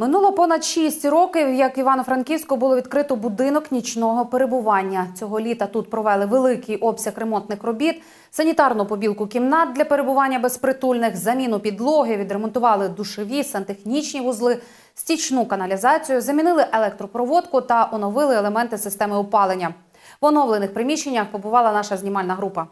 Минуло понад 6 років, як Івано-Франківську було відкрито будинок нічного перебування. Цього літа тут провели великий обсяг ремонтних робіт, санітарну побілку кімнат для перебування безпритульних, заміну підлоги, відремонтували душові, сантехнічні вузли, стічну каналізацію, замінили електропроводку та оновили елементи системи опалення. В оновлених приміщеннях побувала наша знімальна група.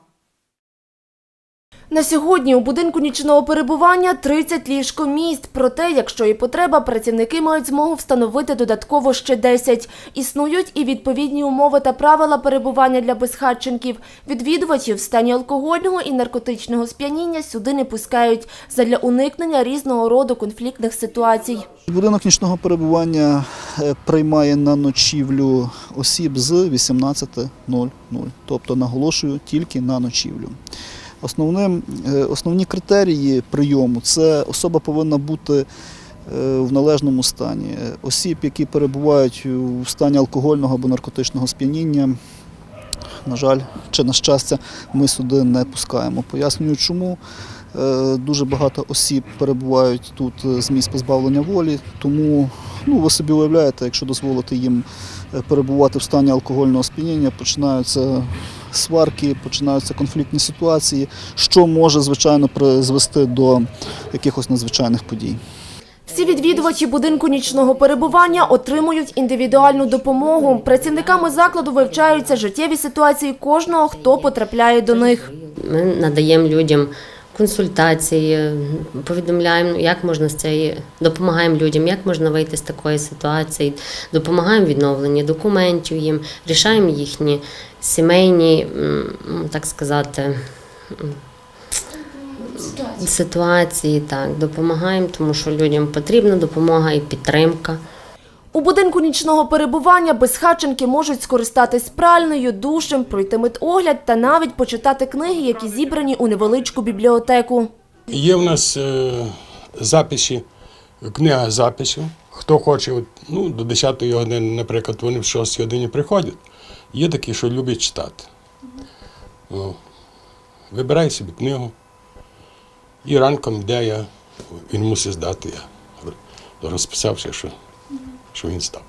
На сьогодні у будинку нічного перебування 30 ліжкомісць. Проте, якщо є потреба, працівники мають змогу встановити додатково ще 10. Існують і відповідні умови та правила перебування для безхатченків. Відвідувачів в стані алкогольного і наркотичного сп'яніння сюди не пускають задля уникнення різного роду конфліктних ситуацій. Будинок нічного перебування е, приймає на ночівлю осіб з 18.00. Тобто наголошую тільки на ночівлю. Основним, е, основні критерії прийому це особа повинна бути е, в належному стані. Осіб, які перебувають у стані алкогольного або наркотичного сп'яніння, на жаль, чи на щастя, ми сюди не пускаємо. Пояснюю, чому. Е, Дуже багато осіб перебувають тут е, з місць позбавлення волі, тому ну, ви собі уявляєте, якщо дозволити їм е, перебувати в стані алкогольного сп'яніння, починаються сварки, починаються конфліктні ситуації, що може, звичайно, призвести до якихось надзвичайних подій. Всі відвідувачі будинку нічного перебування отримують індивідуальну допомогу. Працівниками закладу вивчаються життєві ситуації кожного, хто потрапляє до них. Ми надаємо людям консультації, повідомляємо, як можна з цієї, допомагаємо людям, як можна вийти з такої ситуації, допомагаємо відновленні документів їм, рішаємо їхні сімейні, так сказати, ситуації, так, допомагаємо, тому що людям потрібна допомога і підтримка. У будинку нічного перебування безхатченки можуть скористатись пральною, душем, пройти медогляд та навіть почитати книги, які зібрані у невеличку бібліотеку. Є в нас е, записи, книга записів. Хто хоче, ну, до 10-ї години, наприклад, вони в 6-й годині приходять. Є такі, що люблять читати. О, вибирай собі книгу. І ранком йде я, він мусить здати. Я розписався, що, що він став.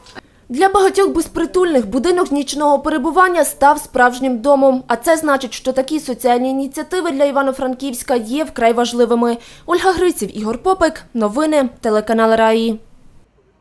Для багатьох безпритульних будинок нічного перебування став справжнім домом. А це значить, що такі соціальні ініціативи для Івано-Франківська є вкрай важливими. Ольга Гриців, Ігор Попик. Новини. Телеканал Раї.